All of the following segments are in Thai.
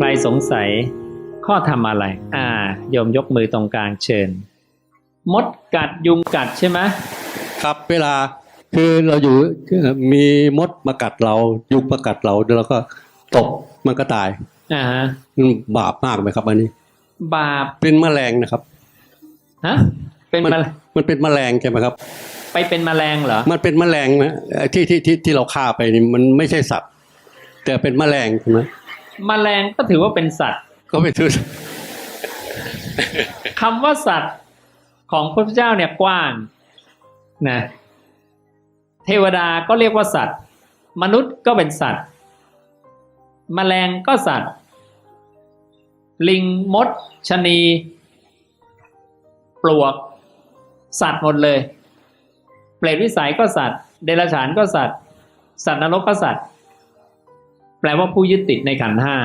ใครสงสัยข้อทำอะไร อ่า โยมยกมือตรงกลางเชิญ มดกัดยุงกัดใช่ไหมครับเวลาคือเราอยู่มีมดมากัดเรา ยุงมากัดเราแล้วเราก็ตบมันก็ตายอ่าฮะมันบาปมากไหมครับอันนี้ บาปเป็นแมลงนะครับฮะเป็นมันแมลงมันเป็นแมลงใช่ไหมครับ ไปเป็นแมลงเหรอ มันเป็นแมลงนะไอ้ที่ที่ที่ที่เราฆ่าไปนี่มันไม่ใช่สัตว์ แต่เป็นแมลงใช่ไหม แมลงก็ถือว่าเป็นสัตว์ ก็ไปถือคำว่าสัตว์ของพระพุทธเจ้าเนี่ยกว้างนะเทวดาก็เรียกว่าสัตว์ มนุษย์ก็เป็นสัตว์แมลงก็สัตว์ ลิงมดชะนี ปลวก สัตว์หมดเลย เปรตวิสัยก็สัตว์ เดรัจฉานก็สัตว์ สัตว์นรกก็สัตว์ แปลว่าผู้ยึดติดในขันห้า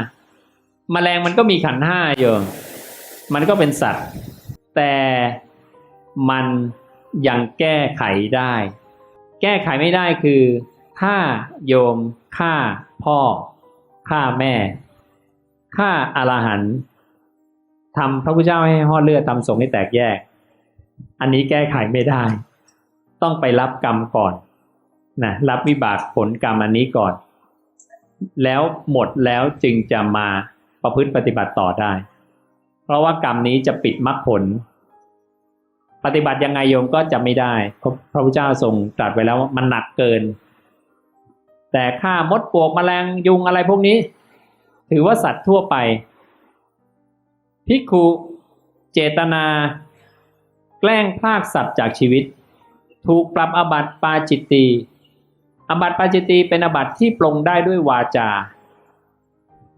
แมลงมันก็มีขันห้าโยมมันก็เป็นสัตว์ แต่มันยังแก้ไขได้ แก้ไขไม่ได้คือ ถ้าโยมฆ่าพ่อฆ่าแม่ฆ่าอรหันทำพระพุทธเจ้าให้ห่อดเลือดทำสงฆ์ให้แตกแยก อันนี้แก้ไขไม่ได้ ต้องไปรับกรรมก่อนนะรับวิบากผลกรรมอันนี้ก่อน แล้วหมดแล้วจึงจะมาประพฤติปฏิบัติต่อได้ เพราะว่ากรรมนี้จะปิดมรรคผล ปฏิบัติยังไงโยมก็จะไม่ได้เพราะพระพุทธเจ้าทรงตรัสไว้แล้วว่ามันหนักเกิน แต่ฆ่ามดปลวกแมลงยุงอะไรพวกนี้ ถือว่าสัตว์ทั่วไปพิกขุเจตนา แกล้งพรากสัตว์จากชีวิต ถูกปรับอบัติปาจิตตี อบัติปาจิตตีเป็นอบัติที่ปลงได้ด้วยวาจา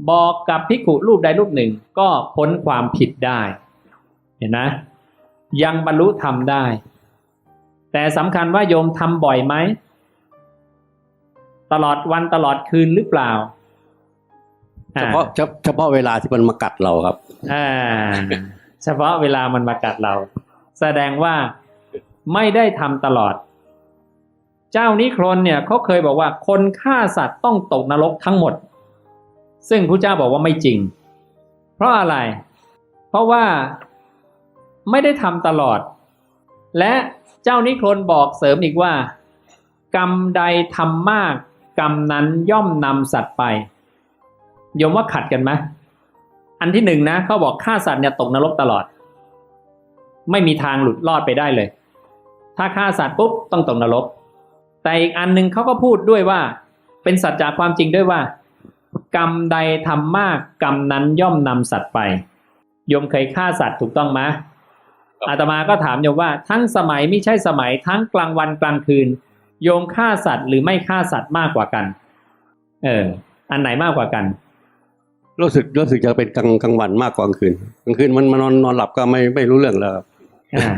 บอกกับภิกขุรูปใดรูปหนึ่งก็พ้นความผิดได้ เห็นนะ ยังบรรลุธรรมได้ แต่สำคัญว่าโยมทำบ่อยไหม ตลอดวันตลอดคืนหรือเปล่าเฉพาะเฉเฉพาะเวลาที่มันมากัดเราครับอ่าเฉพาะเวลามันมากัดเรา แสดงว่าไม่ได้ทำตลอด เจ้านิครนเนี่ยเขาเคยบอกว่าคนฆ่าสัตว์ต้องตกนรกทั้งหมด ซึ่งพระเจ้าบอกว่าไม่จริง เพราะอะไร เพราะว่าไม่ได้ทำตลอด และเจ้านิครนบอกเสริมอีกว่า กรรมใดทำมาก กรรมนั้นย่อมนำสัตว์ไปยมว่าขัดกันไหมอันที่หนึ่งนะเขาบอกฆ่าสัตว์เนี่ยตกนรกตลอด ไม่มีทางหลุดรอดไปได้เลย ถ้าฆ่าสัตว์ปุ๊บต้องตกนรก แต่อีกอันหนึ่งเขาก็พูดด้วยว่า เป็นสัจจะความจริงด้วยว่า กรรมใดทำมาก กรรมนั้นย่อมนำสัตว์ไปโยมเคยฆ่าสัตว์ถูกต้องไหมอาตมาก็ถามโยมว่า ทั้งสมัยไม่ใช่สมัยทั้งกลางวันกลางคืน โยมฆ่าสัตว์หรือไม่ฆ่าสัตว์มากกว่ากัน เออ อันไหนมากกว่ากัน รู้สึกรู้สึกจะเป็นกลางกลางวันมากกว่ากลางคืนกลางคืนมันมานอนนอนหลับก็ไม่ไม่รู้เรื่องแล้วครับอ่า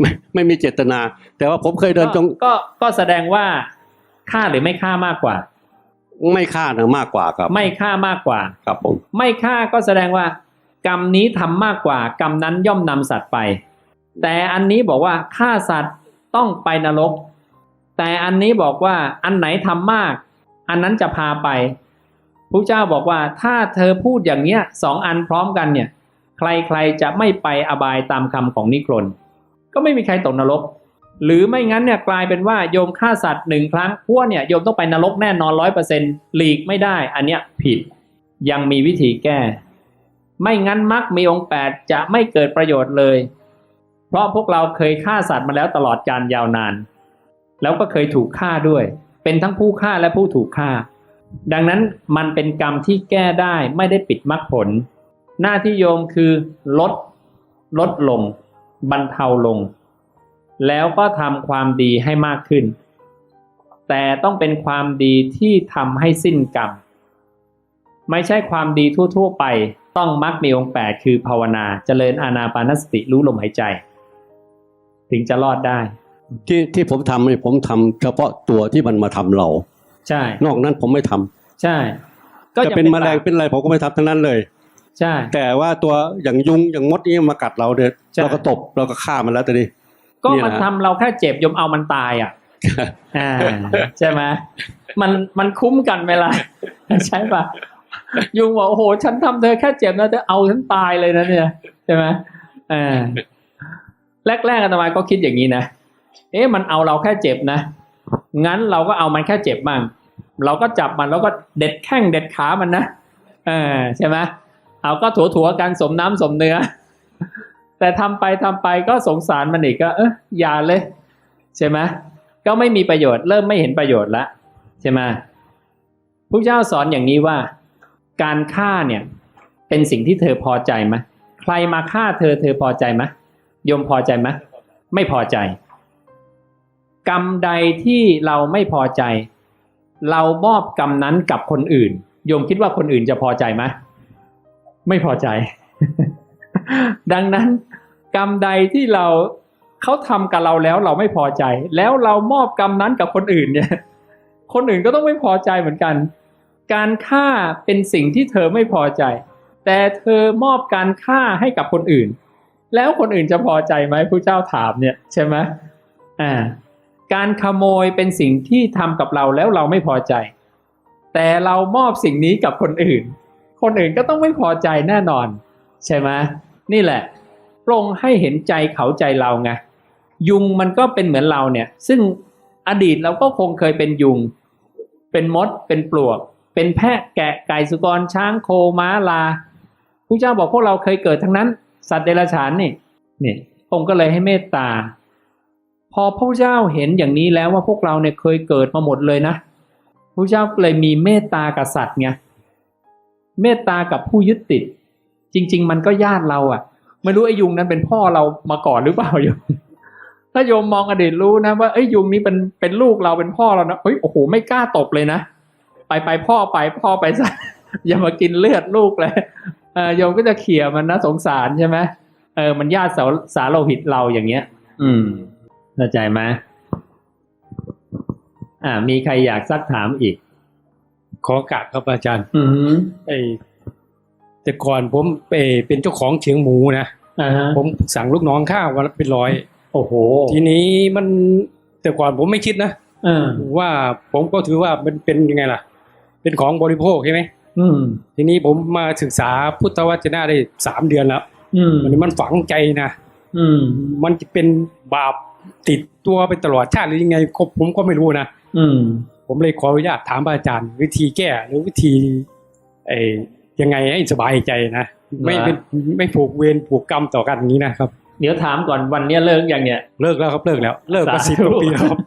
ไม่ไม่มีเจตนา แต่ว่าผมเคยเดินจงก็ก็ก็แสดงว่าฆ่าหรือไม่ฆ่ามากกว่า ไม่ฆ่านะมากกว่าครับ ไม่ฆ่ามากกว่า ครับผม ไม่ฆ่าก็แสดงว่า กรรมนี้ทำมากกว่า กรรมนั้นย่อมนำสัตว์ไป แต่อันนี้บอกว่าฆ่าสัตว์ต้องไปนรก แต่อันนี้บอกว่าอันไหนทำมาก อันนั้นจะพาไปพระเจ้าบอกว่าถ้าเธอพูดอย่างเนี้ยสองอันพร้อมกันเนี่ย ใครๆจะไม่ไปอบายตามคำของนิครน ก็ไม่มีใครตกนรก หรือไม่งั้นเนี่ยกลายเป็นว่าโยมฆ่าสัตว์หนึ่งครั้งพวกเนี่ยโยมต้องไปนรกแน่นอนร้อยเปอร์เซ็นต์หลีกไม่ได้ อันเนี้ยผิดยังมีวิธีแก้ ไม่งั้นมรรคมีองค์แปดจะไม่เกิดประโยชน์เลย เพราะพวกเราเคยฆ่าสัตว์มาแล้วตลอดการยาวนาน แล้วก็เคยถูกฆ่าด้วย เป็นทั้งผู้ฆ่าและผู้ถูกฆ่า ดังนั้นมันเป็นกรรมที่แก้ได้ไม่ได้ปิดมรรคผล หน้าที่โยมคือลดลดลง บรรเทาลง แล้วก็ทำความดีให้มากขึ้น แต่ต้องเป็นความดีที่ทำให้สิ้นกรรม ไม่ใช่ความดีทั่ว ๆ ไปต้องมักมีองค์แปดคือภาวนาเจริญอานาปานสติรู้ลมหายใจ ถึงจะรอดได้ ที่ที่ผมทำเนี่ยผมทำเฉพาะตัวที่มันมาทำเรา ใช่ นอกนั้นผมไม่ทำใช่ ก็จะยังเป็นแมลงบาปเป็นอะไรผมก็ไม่ทำทั้งนั้นเลย ใช่ แต่ว่าตัวอย่างยุงอย่างมดนี่มากัดเราเนี่ยใช่ เราก็ตบเราก็ฆ่ามันแล้วตอนนี้ ก็นี่มันนะทำเราแค่เจ็บยมเอามันตายอะอ่าใช่ไหมมันมันคุ้มกันเวลาใช่ปะยุงบอกโอ้โห ฉันทำเธอแค่เจ็บนะเธอเอาฉันตายเลยนะเนี่ยใช่ไหมเออแรกๆอาตมาก็คิดอย่างนี้นะเอ๊ะมันเอาเราแค่เจ็บนะงั้นเราก็เอามันแค่เจ็บมั่งเราก็จับมันแล้วก็เด็ดแข้งเด็ดขามันนะเออใช่ไหม เอาก็ถัวๆกันสมน้ำสมเนื้อ แต่ทำไปทำไปก็สงสารมันอีกก็ เอออย่าเลย ใช่ไหมก็ไม่มีประโยชน์ เริ่มไม่เห็นประโยชน์ละใช่ไหมพระเจ้าสอนอย่างนี้ว่า การฆ่าเนี่ย เป็นสิ่งที่เธอพอใจไหมใครมาฆ่าเธอเธอพอใจไหมยมพอใจไหมไม่พอใจ กรรมใดที่เราไม่พอใจ เรามอบกรรมนั้นกับคนอื่น โยมคิดว่าคนอื่นจะพอใจไหม ไม่พอใจ ดังนั้นกรรมใดที่เราเขาทำกับเราแล้วเราไม่พอใจ แล้วเรามอบกรรมนั้นกับคนอื่นเนี่ย คนอื่นก็ต้องไม่พอใจเหมือนกัน การฆ่าเป็นสิ่งที่เธอไม่พอใจ แต่เธอมอบการฆ่าให้กับคนอื่น แล้วคนอื่นจะพอใจไหมผู้เจ้าถามเนี่ยใช่ไหมอ่าการขโมยเป็นสิ่งที่ทำกับเราแล้วเราไม่พอใจ แต่เรามอบสิ่งนี้กับคนอื่น คนอื่นก็ต้องไม่พอใจแน่นอน ใช่ไหมนี่แหละพระองค์ให้เห็นใจเขาใจเราไงยุงมันก็เป็นเหมือนเราเนี่ย ซึ่งอดีตเราก็คงเคยเป็นยุง เป็นมด เป็นปลวก เป็นแพะแกะไก่สุกรช้างโคม้าลาพระเจ้าบอกพวกเราเคยเกิดทั้งนั้น สัตว์เดรัจฉานนี่นี่องค์ก็เลยให้เมตตา พอพระเจ้าเห็นอย่างนี้แล้วว่าพวกเราเนี่ยเคยเกิดมาหมดเลยนะพระเจ้าเลยมีเมตตากับสัตว์ไง เมตตากับผู้ยึดติด จริง ๆ มันก็ญาติเราอะ่ะ ไม่รู้ไอ้ยุงนั้นเป็นพ่อเรามาก่อนหรือเปล่าโยมถ้าโยมมองอดีตรู้นะว่าไอ้ยยุงนี้เป็นเป็นลูกเราเป็นพ่อเรานะเฮ้ยโอ้โหไม่กล้าตบเลยนะไปไปพ่อไปพ่อไปซะอย่ามากินเลือดลูกเลยเออโยมก็จะเขี่ยมันนะสงสารใช่ไหมเออมันญาติสาสาโลหิตเราอย่างเงี้ย อืมเข้าใจไหมอ่า มีใครอยากซักถามอีก ขอโอกาสครับอาจารย์ อืมไอแต่ก่อนผมไปเป็นเจ้าของเชียงหมูนะอ่าฮะผมสั่งลูกน้องข้าววันละเป็นร้อย โอ้โห ทีนี้มันแต่ก่อนผมไม่คิดนะเออว่าผมก็ถือว่ามันเป็นยังไงล่ะ เป็นของบริโภคใช่ไหมอืมทีนี้ผมมาศึกษาพุทธวจนะได้สามเดือนแล้วอืมมันมันฝังใจนะอืมมันจะเป็นบาปติดตัวไปตลอดชาติหรือยังไงก็ผมก็ไม่รู้นะอืม ผมเลยขออนุญาตถามพระอาจารย์ วิธีแก้หรือวิธีไอ้ยังไงให้สบายใจนะไม่นะไม่ไม่ผูกเวรผูกกรรมต่อกันอย่างนี้นะครับ เดี๋ยวถามก่อนวันเนี้ยเลิกยังเนี่ยเลิกแล้วครับเลิกแล้ว เลิกมาสาสิบธุกว่าปีแล้วครับ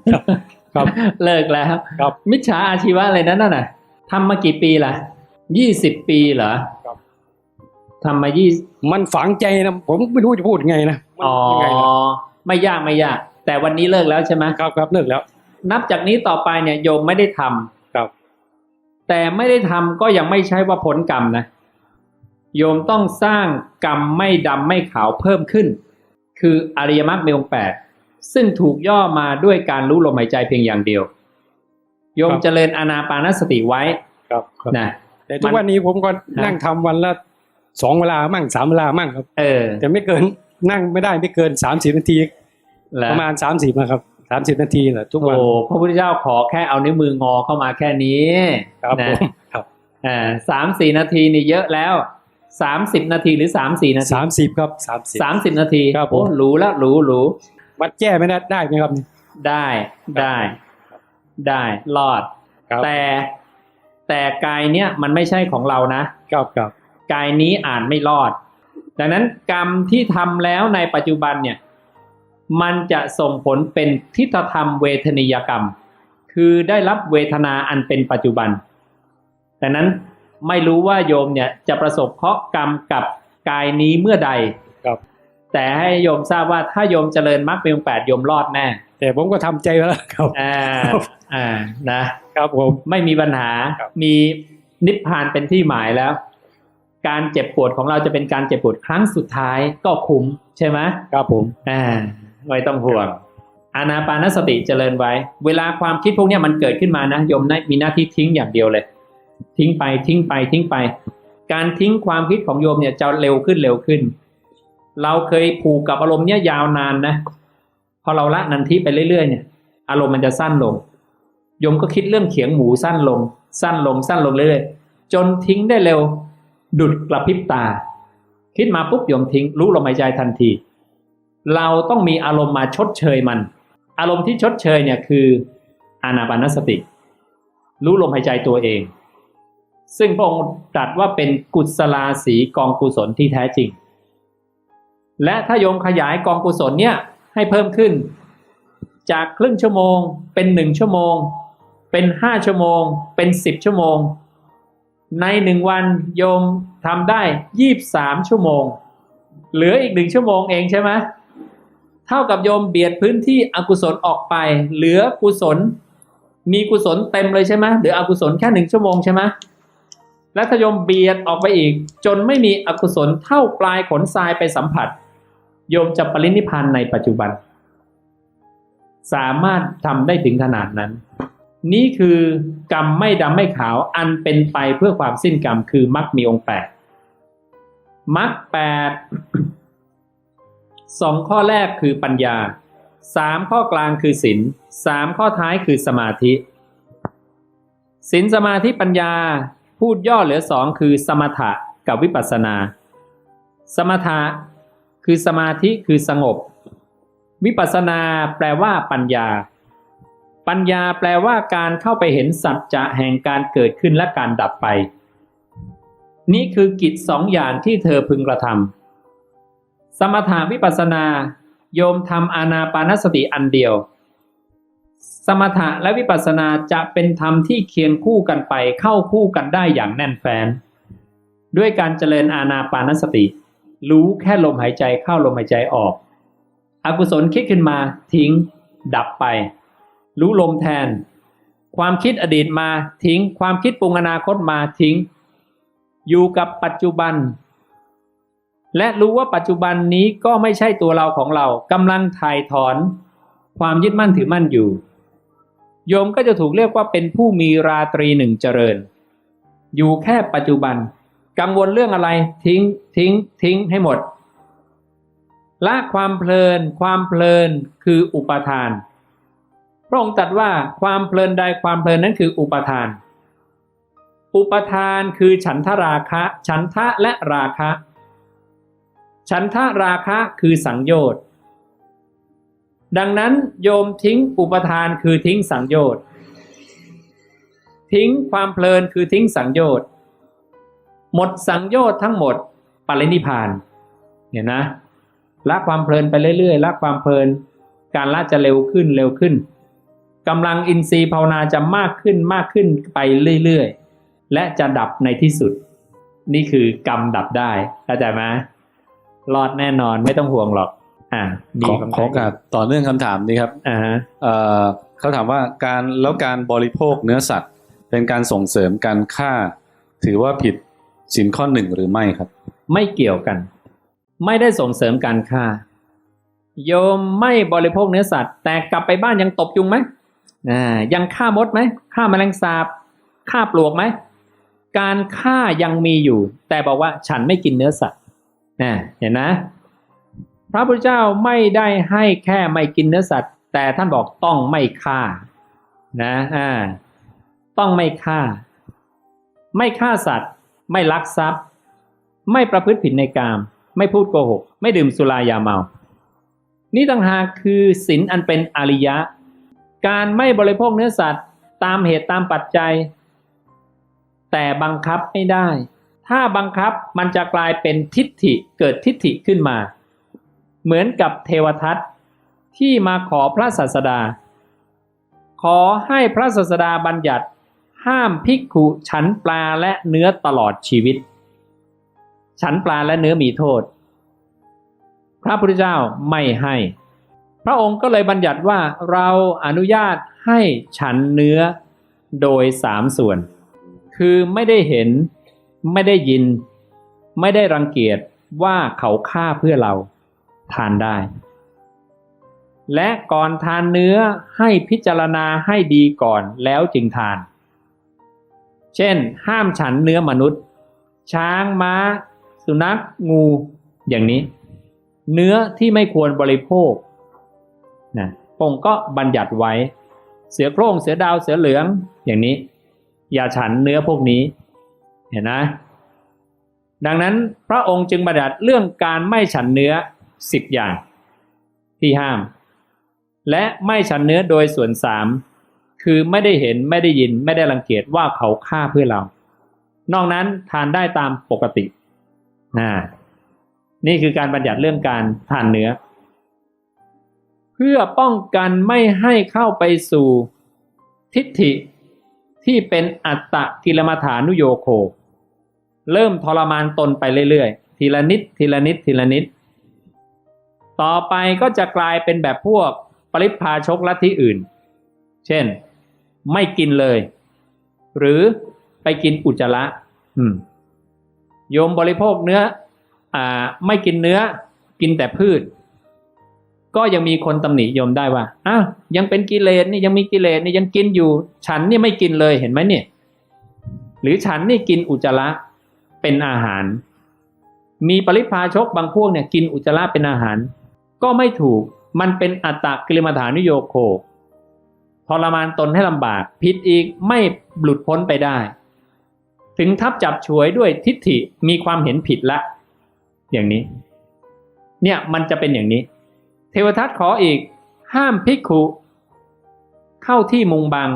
ครับเลิกแล้วครับ มิจฉาอาชีวะอะไรนั้นน่ะทำมากี่ปีล่ะยี่สิบปีเหรอครับทำมายี่มันฝังใจนะผมไม่รู้จะพูดยังไงนะมันอ๋อยังไงนะไม่ยากไม่ยาก แต่วันนี้เลิกแล้วใช่ไหมครับครับเลิกแล้ว นับจากนี้ต่อไปเนี่ยโยมไม่ได้ทำครับ แต่ไม่ได้ทำก็ยังไม่ใช่ว่าพ้นกรรมนะ โยมต้องสร้างกรรมไม่ดำไม่ขาวเพิ่มขึ้น คืออริยมรรคมีองค์แปดซึ่งถูกย่อมาด้วยการรู้ลมหายใจเพียงอย่างเดียว โยมเจริญอานาปานสติไว้ครับครับนะแต่ทุกวันนี้ผมก็นั่งทำวันละสองเวลามั่งสามเวลามั่งครับ เออ แต่ไม่เกินนั่งไม่ได้ไม่เกินสามสิบนาทีแล้วประมาณสามสิบนะครับ สามสิบนาทีแหละทุกวันโอ้พระพุทธเจ้าขอแค่เอานิ้วมืองอเข้ามาแค่นี้ครับผนะมครับอ่าสามสี่นาทีนี่เยอะแล้วสามสิบนาทีหรือสามสี่นาทีสามสิบครับสามสิบสามสิบนาทีครับผมโอ้รู้แล้วรู้รู้วัดแก้ไม่ได้ได้ไหมครับ ได้ได้ ได้รอดครับแต่แต่กายเนี้ยมันไม่ใช่ของเรานะครับครับกายนี้อ่านไม่รอด ดังนั้นกรรมที่ทำแล้วในปัจจุบันเนี่ย มันจะส่งผลเป็นทิฏฐธรรมเวทนิยกรรม คือได้รับเวทนาอันเป็นปัจจุบันดังนั้นไม่รู้ว่าโยมเนี่ยจะประสบเคราะห์กรรมกับกายนี้เมื่อใดครับ แต่ให้โยมทราบว่าถ้าโยมเจริญมรรคเป็นองค์แปดโยมรอดแน่ แต่ผมก็ทำใจไว้แล้วครับอ่าอ่านะครับผมไม่มีปัญหาครับมีนิพพานเป็นที่หมายแล้ว การเจ็บปวดของเราจะเป็นการเจ็บปวดครั้งสุดท้ายก็คุ้มใช่ไหมครับผมอ่า ไม่ต้องห่วงอานาปานสติเจริญไว้ เวลาความคิดพวกนี้มันเกิดขึ้นมานะโยมมีหน้าที่ทิ้งอย่างเดียวเลย ทิ้งไปทิ้งไปทิ้งไป การทิ้งความคิดของโยมเนี่ยจะเร็วขึ้นเร็วขึ้น เราเคยผูกกับอารมณ์เนี้ยยาวนานนะ พอเราละนันทิไปเรื่อยๆเนี่ย อารมณ์มันจะสั้นลงโยมก็คิดเรื่องเขียงหมูสั้นลง สั้นลงสั้นลงเรื่อยๆจนทิ้งได้เร็ว ดุดกระพริบตา คิดมาปุ๊บโยมทิ้ง รู้ลมหายใจทันที เราต้องมีอารมณ์มาชดเชยมัน อารมณ์ที่ชดเชยเนี่ยคืออานาปานสติ รู้ลมหายใจตัวเอง ซึ่งพระองค์ตรัสว่าเป็นกุศลาสีกองกุศลที่แท้จริง และถ้าโยมขยายกองกุศลเนี่ยให้เพิ่มขึ้น จากครึ่งชั่วโมง เป็นหนึ่งชั่วโมง เป็นห้าชั่วโมง เป็นสิบชั่วโมง ในหนึ่งวันโยมทำได้ยี่บสามชั่วโมง เหลืออีกหนึ่งชั่วโมงเองใช่ไหม เท่ากับโยมเบียดพื้นที่อกุศลออกไป เหลือกุศล มีกุศลเต็มเลยใช่ไหมเหลืออกุศลแค่หนึ่งชั่วโมงใช่ไหมและถ้าโยมเบียดออกไปอีก จนไม่มีอกุศลเท่าปลายขนทรายไปสัมผัส โยมจะปรินิพานในปัจจุบัน สามารถทำได้ถึงขนาดนั้น นี่คือกรรมไม่ดำไม่ขาวอันเป็นไปเพื่อความสิ้นกรรมคือมรรคมีองค์แปดมรรคแปด สองข้อแรกคือปัญญาสามข้อกลางคือศีลสามข้อท้ายคือสมาธิศีลสมาธิปัญญาพูดย่อเหลือสองคือสมถะกับวิปัสสนา สมถะคือสมาธิคือสงบ วิปัสสนาแปลว่าปัญญา ปัญญาแปลว่าการเข้าไปเห็นสัจจะแห่งการเกิดขึ้นและการดับไป นี่คือกิจสองอย่างที่เธอพึงกระทำ สมถาวิปัสสนา โยมทำอานาปานสติอันเดียว สมถะและวิปัสสนาจะเป็นธรรมที่เคียงคู่กันไปเข้าคู่กันได้อย่างแน่นแฟ้นด้วยการเจริญอานาปานสติ รู้แค่ลมหายใจเข้าลมหายใจออก อกุศลคิดขึ้นมาทิ้ง ดับไป รู้ลมแทน ความคิดอดีตมาทิ้ง ความคิดปรุงอนาคตมาทิ้ง อยู่กับปัจจุบัน และรู้ว่าปัจจุบันนี้ก็ไม่ใช่ตัวเราของเรากำลังถ่ายถอน ความยึดมั่นถือมั่นอยู่ โยมก็จะถูกเรียกว่าเป็นผู้มีราตรีหนึ่งเจริญ อยู่แค่ปัจจุบัน กังวลเรื่องอะไรทิ้งทิ้ง ทิ้งให้หมดละความเพลิน ความเพลินคืออุปทาน พระองค์ตรัสว่าความเพลินใดความเพลินนั้นคืออุปทาน อุปทานคือฉันทราคะ ฉันทะและราคะ ฉันทะราคะคือสังโยชน์ดังนั้นโยมทิ้งอุปทานคือทิ้งสังโยชน์ทิ้งความเพลินคือทิ้งสังโยชน์หมดสังโยชน์ทั้งหมดปรินิพพานเห็นนะละความเพลินไปเรื่อยๆละความเพลิน การละจะเร็วขึ้นเร็วขึ้นกำลังอินทรีย์ภาวนาจะมากขึ้นมากขึ้นไปเรื่อยๆ และจะดับในที่สุด นี่คือกรรมดับได้เข้าใจไหม รอดแน่นอนไม่ต้องห่วงหรอก อ่าขอขอโอกาสต่อเนื่องคำถามนี้ครับอ่าฮะเอ่อเขาถามว่าการแล้วการบริโภคเนื้อสัตว์ เป็นการส่งเสริมการฆ่า ถือว่าผิดสินข้อหนึ่งหรือไม่ครับ ไม่เกี่ยวกัน ไม่ได้ส่งเสริมการฆ่า โยมไม่บริโภคเนื้อสัตว์ แต่กลับไปบ้านยังตบยุงไหมอ่ายังฆ่ามดไหมฆ่าแมลงสาบฆ่าปลวกไหมการฆ่ายังมีอยู่ แต่บอกว่าฉันไม่กินเนื้อสัตว์ นะเห็นนะพระพุทธเจ้าไม่ได้ให้แค่ไม่กินเนื้อสัตว์ แต่ท่านบอกต้องไม่ฆ่านะอ่าต้องไม่ฆ่า ไม่ฆ่าสัตว์ ไม่ลักทรัพย์ ไม่ประพฤติผิดในกาม ไม่พูดโกหก ไม่ดื่มสุรายาเมา นี่ต่างหากคือศีลอันเป็นอริยะ การไม่บริโภคเนื้อสัตว์ ตามเหตุตามปัจจัย แต่บังคับไม่ได้ ถ้าบังคับมันจะกลายเป็นทิฏฐิเกิดทิฏฐิขึ้นมา เหมือนกับเทวทัตที่มาขอพระศาสดา ขอให้พระศาสดาบัญญัติ ห้ามภิกขุฉันปลาและเนื้อตลอดชีวิต ฉันปลาและเนื้อมีโทษ พระพุทธเจ้าไม่ให้ พระองค์ก็เลยบัญญัติว่าเราอนุญาตให้ฉันเนื้อโดยสามส่วน คือไม่ได้เห็น ไม่ได้ยิน ไม่ได้รังเกียจว่าเขาฆ่าเพื่อเราทานได้ และก่อนทานเนื้อให้พิจารณาให้ดีก่อนแล้วจึงทาน เช่น ห้ามฉันเนื้อมนุษย์ ช้างม้า สุนัขงูอย่างนี้ เนื้อที่ไม่ควรบริโภคนะพงก็บัญญัติไว้ เสือโคร่งเสือดาวเสือเหลืองอย่างนี้ อย่าฉันเนื้อพวกนี้ เห็นนะดังนั้นพระองค์จึงบัญญัติเรื่องการไม่ฉันเนื้อสิบอย่างที่ห้าม และไม่ฉันเนื้อโดยส่วนสามคือไม่ได้เห็นไม่ได้ยินไม่ได้รังเกียจว่าเขาฆ่าเพื่อเรา นอกนั้นทานได้ตามปกตินะนี่คือการบัญญัติเรื่องการทานเนื้อ เพื่อป้องกันไม่ให้เข้าไปสู่ทิฏฐิที่เป็นอัตตกิลมัฐานุโยโค เริ่มทรมานตนไปเรื่อยๆ ทีละนิด ทีละนิด ทีละนิด ต่อไปก็จะกลายเป็นแบบพวกปริพาชกลัทธิอื่น เช่น ไม่กินเลย หรือไปกินอุจจาระอืมโยมบริโภคเนื้ออไม่กินเนื้อ กินแต่พืช ก็ยังมีคนตำหนิโยมได้ว่าอ้าวยังเป็นกิเลสนี่ยังมีกิเลสนี่ยังกินอยู่ ฉันนี่ไม่กินเลยเห็นไหมเนี่ย หรือฉันนี่กินอุจจาระ เป็นอาหาร มีปริพาชกบางพวกเนี่ยกินอุจจาระเป็นอาหาร ก็ไม่ถูกมันเป็นอัตตกิลมัฐานุโยโคทรมานตนให้ลำบากผิดอีกไม่หลุดพ้นไปได้ ถึงทับจับฉวยด้วยทิฏฐิมีความเห็นผิดละ อย่างนี้ เนี่ยมันจะเป็นอย่างนี้ เทวทัตขออีก ห้ามภิกขุ เข้าที่มุงบัง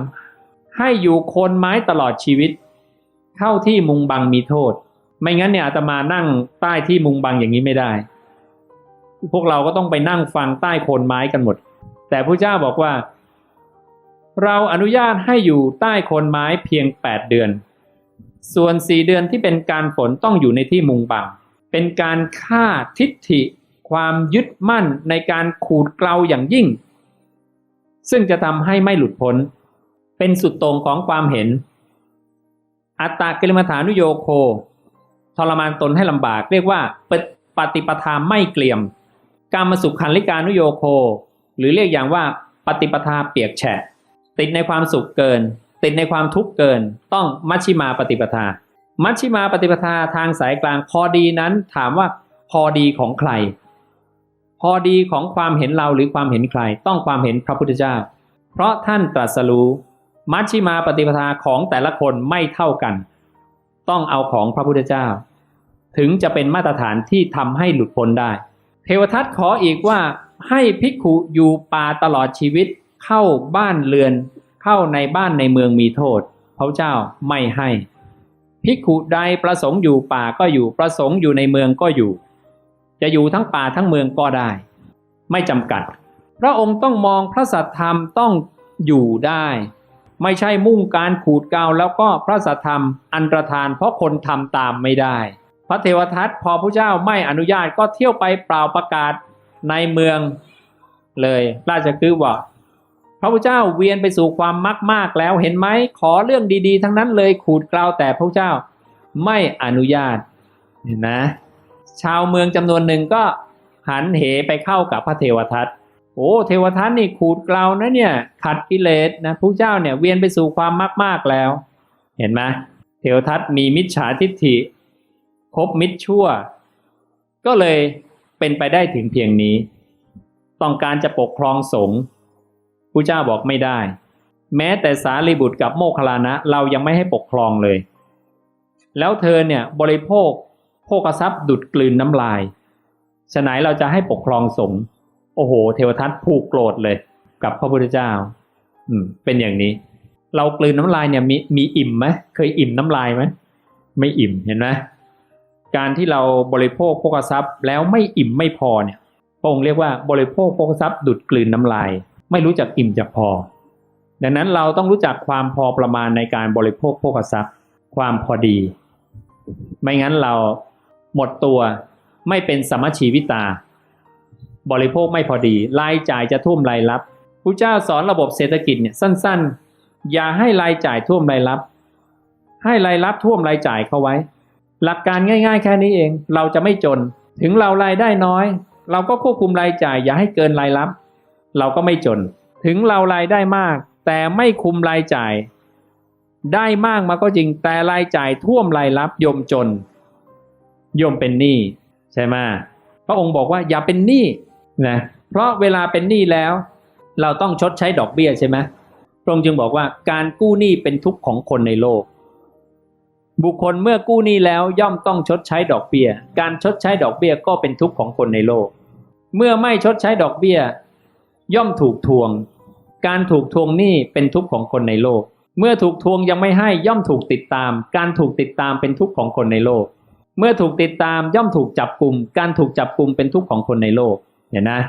ให้อยู่โคนไม้ตลอดชีวิต เข้าที่มุงบังมีโทษ ไม่งั้นเนี่ยอาตมานั่งใต้ที่มุงบังอย่างนี้ไม่ได้ พวกเราก็ต้องไปนั่งฟังใต้โคนไม้กันหมด แต่พระเจ้าบอกว่า เราอนุญาตให้อยู่ใต้โคนไม้เพียง8เดือน ส่วนสี่เดือนที่เป็นการฝนต้องอยู่ในที่มุงบัง เป็นการฆ่าทิฏฐิ ความยึดมั่นในการขูดเกลาอย่างยิ่ง ซึ่งจะทำให้ไม่หลุดพ้น เป็นสุดต่งของความเห็น อัตตากิลมัฐานุโยโค ทรมานตนให้ลำบาก เรียกว่าปฏิปฏิปทาไม่เกลี่ยม การมาสุขขันลิกานุโยโค หรือเรียกอย่างว่าปฏิปทาเปียกแฉะ ติดในความสุขเกิน ติดในความทุกข์เกิน ต้องมัชชิมาปฏิปทา มัชชิมาปฏิปทาทางสายกลางพอดีนั้นถามว่าพอดีของใคร พอดีของความเห็นเราหรือความเห็นใคร ต้องความเห็นพระพุทธเจ้า เพราะท่านตรัสรู้มัชชิมาปฏิปทาของแต่ละคนไม่เท่ากัน ต้องเอาของพระพุทธเจ้า ถึงจะเป็นมาตรฐานที่ทำให้หลุดพ้นได้ เทวทัตขออีกว่าให้ภิกขุอยู่ป่าตลอดชีวิตเข้าบ้านเรือน เข้าในบ้านในเมืองมีโทษพระเจ้าไม่ให้ภิกขุใดประสงค์อยู่ป่าก็อยู่ประสงค์อยู่ในเมืองก็อยู่ จะอยู่ทั้งป่าทั้งเมืองก็ได้ ไม่จำกัด พระองค์ต้องมองพระสัทธรรมต้องอยู่ได้ ไม่ใช่มุ่งการขูดเกาแล้วก็พระสัทธรรมอันตรธานเพราะคนทำตามไม่ได้ พระเทวทัตพอพระเจ้าไม่อนุญาตก็เที่ยวไปเปล่าประกาศในเมืองเลย ราชคือว่า พระพุทธเจ้าเวียนไปสู่ความมากมากแล้วเห็นไหมขอเรื่องดีๆ ทั้งนั้นเลยขูดกล่าวแต่พระเจ้าไม่อนุญาตเห็นไหมชาวเมืองจำนวนหนึ่งก็หันเหไปเข้ากับพระเทวทัตโอ้เทวทัตนี่ขูดกล่าวนะเนี่ย ขัดกิเลสนะพระเจ้าเนี่ยเวียนไปสู่ความมากมากแล้ว เห็นไหมเทวทัตมีมิจฉาทิฏฐิ คบมิตรชั่ว ก็เลยเป็นไปได้ถึงเพียงนี้ ต้องการจะปกครองสงฆ์พระเจ้าบอกไม่ได้ แม้แต่สารีบุตรกับโมคลานะ เรายังไม่ให้ปกครองเลย แล้วเธอเนี่ยบริโภคโภคทรัพย์ดุดกลืนน้ำลายฉะไหนเราจะให้ปกครองสงฆ์โอ้โห เทวทัตผูกโกรธเลย กับพระพุทธเจ้า อืม เป็นอย่างนี้ เรากลืนน้ำลายเนี่ยมีมีอิ่มไหมเคยอิ่มน้ำลายไหมไม่อิ่มเห็นไหม การที่เราบริโภคโภคทรัพย์ แล้วไม่อิ่มไม่พอเนี่ยพระองค์เรียกว่าบริโภคโภคทรัพย์ดุดกลืนน้ำลาย ไม่รู้จักอิ่มจักพอ ดังนั้นเราต้องรู้จักความพอประมาณในการบริโภคโภคทรัพย์ ความพอดี ไม่งั้นเราหมดตัวไม่เป็นสมชีวิตา บริโภคไม่พอดีรายจ่ายจะท่วมรายรับพระเจ้าสอนระบบเศรษฐกิจเนี่ยสั้น ๆ อย่าให้รายจ่ายท่วมรายรับ ให้รายรับท่วมรายจ่ายเข้าไว้ หลักการง่าย ๆ แค่นี้เอง เราจะไม่จน ถึงเรารายได้น้อย เราก็ควบคุมรายจ่ายอย่าให้เกินรายรับ เราก็ไม่จน ถึงเรารายได้มาก แต่ไม่คุมรายจ่าย ได้มากมาก็จริงแต่รายจ่ายท่วมรายรับยมจน ยมเป็นหนี้ใช่ไหมพระองค์บอกว่าอย่าเป็นหนี้นะเพราะเวลาเป็นหนี้แล้ว เราต้องชดใช้ดอกเบี้ยใช่ไหมพระองค์จึงบอกว่าการกู้หนี้เป็นทุกข์ของคนในโลก บุคคลเมื่อกู้หนี้แล้วย่อมต้องชดใช้ดอกเบี้ย การชดใช้ดอกเบี้ยก็เป็นทุกข์ของคนในโลก เมื่อไม่ชดใช้ดอกเบี้ย ย่อมถูกทวง การถูกทวงหนี้เป็นทุกข์ของคนในโลก เมื่อถูกทวงยังไม่ให้ย่อมถูกติดตาม การถูกติดตามเป็นทุกข์ของคนในโลก เมื่อถูกติดตามย่อมถูกจับกลุ่ม การถูกจับกลุ่มเป็นทุกข์ของคนในโลก เห็นนะ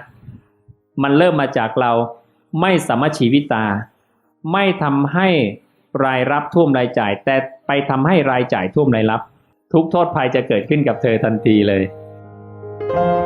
มันเริ่มมาจากเราไม่สามัคชีวิตา ไม่ทำให้ รายรับท่วมรายจ่าย แต่ไปทำให้รายจ่ายท่วมรายรับ ทุกโทษภัยจะเกิดขึ้นกับเธอทันทีเลย Thank